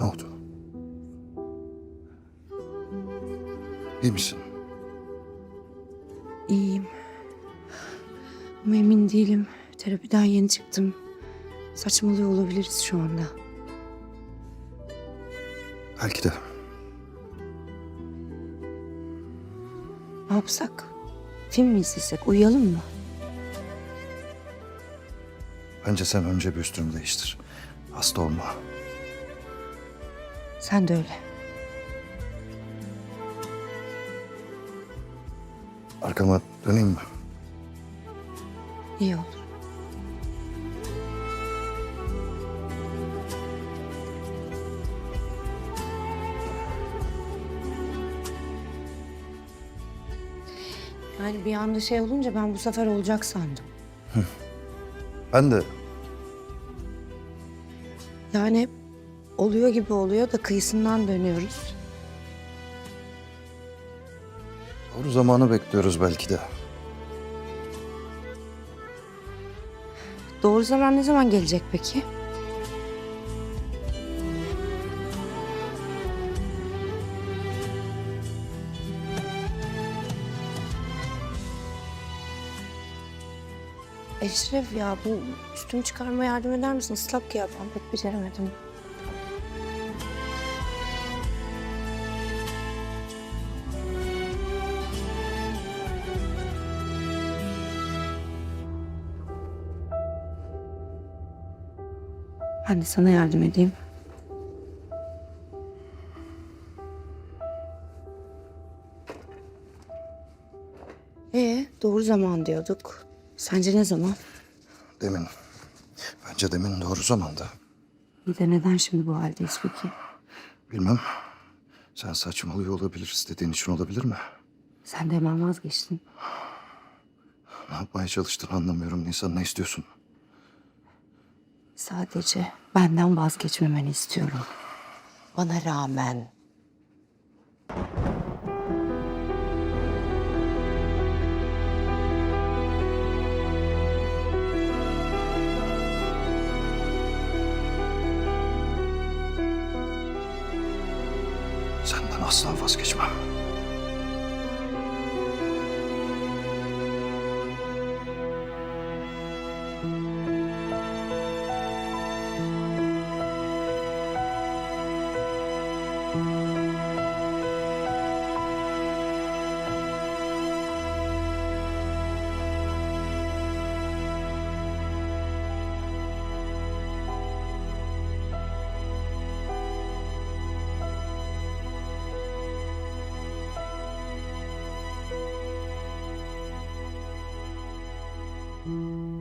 Ne oldu? İyi misin? İyiyim. Ama emin değilim. Terapiden yeni çıktım. Saçmalıyor olabiliriz şu anda. Belki de. Ne yapsak? Film mi izlesek? Uyuyalım mı? Bence sen önce bir üstünü değiştir. Hasta olma. Sen de öyle. Arkama döneyim mi? İyi olur. Yani bir anda şey olunca ben bu sefer olacak sandım. Ben de Yani oluyor gibi oluyor da kıyısından dönüyoruz. doğru zamanı bekliyoruz belki de. Doğru zaman ne zaman gelecek peki? Eşref ya bu üstümü çıkarmaya yardım eder misin? Islak ya ben pek beceremedim. Ben de sana yardım edeyim. Ee, doğru zaman diyorduk. Sence ne zaman? Demin. Bence demin doğru zamanda. Bir de neden şimdi bu haldeyiz peki? Bilmem. Sen saçmalıyor olabiliriz dediğin için olabilir mi? Sen de hemen vazgeçtin. Ne yapmaya çalıştığını anlamıyorum. Nisan ne istiyorsun? Sadece benden vazgeçmemeni istiyorum. Bana rağmen. Senden asla vazgeçmem. Música